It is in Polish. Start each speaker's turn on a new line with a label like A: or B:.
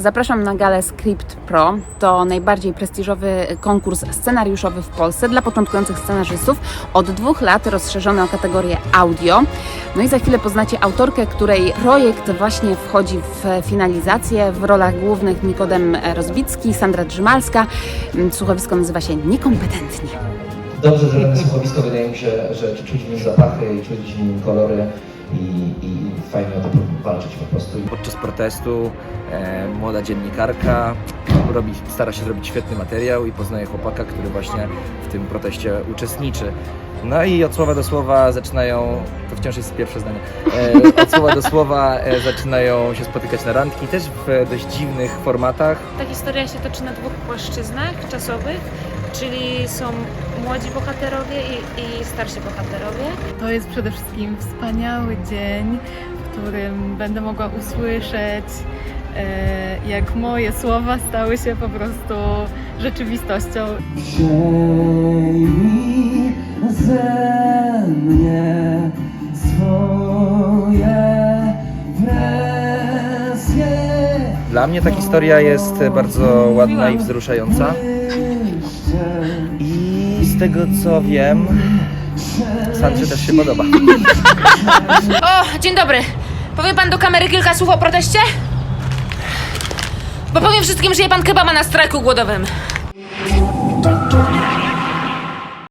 A: Zapraszam na galę Script Pro. To najbardziej prestiżowy konkurs scenariuszowy w Polsce dla początkujących scenarzystów. Od dwóch lat rozszerzony o kategorię audio. No i za chwilę poznacie autorkę, której projekt właśnie wchodzi w finalizację. W rolach głównych Nikodem Rozbicki, Sandra Drzymalska. Słuchowisko nazywa się Niekompetentni.
B: Dobrze zrobione słuchowisko, wydaje mi się, że czuć w nim zapachy i czuć w nim kolory i, i fajnie o to walczyć po prostu.
C: Podczas protestu e, młoda dziennikarka robi, stara się zrobić świetny materiał i poznaje chłopaka, który właśnie w tym proteście uczestniczy. No i od słowa do słowa zaczynają, to wciąż jest pierwsze zdanie, e, od słowa do słowa e, zaczynają się spotykać na randki, też w dość dziwnych formatach.
D: Ta historia się toczy na dwóch płaszczyznach czasowych, czyli są młodzi bohaterowie i, i starsi bohaterowie.
E: To jest przede wszystkim wspaniały dzień, w którym będę mogła usłyszeć, e, jak moje słowa stały się po prostu rzeczywistością.
B: Przyjmij
C: Dla mnie ta historia jest bardzo ładna i wzruszająca. I z tego co wiem, Sandrze też się podoba.
F: O, dzień dobry. Powie pan do kamery kilka słów o proteście? Bo powiem wszystkim, że je pan kebaba na strajku głodowym.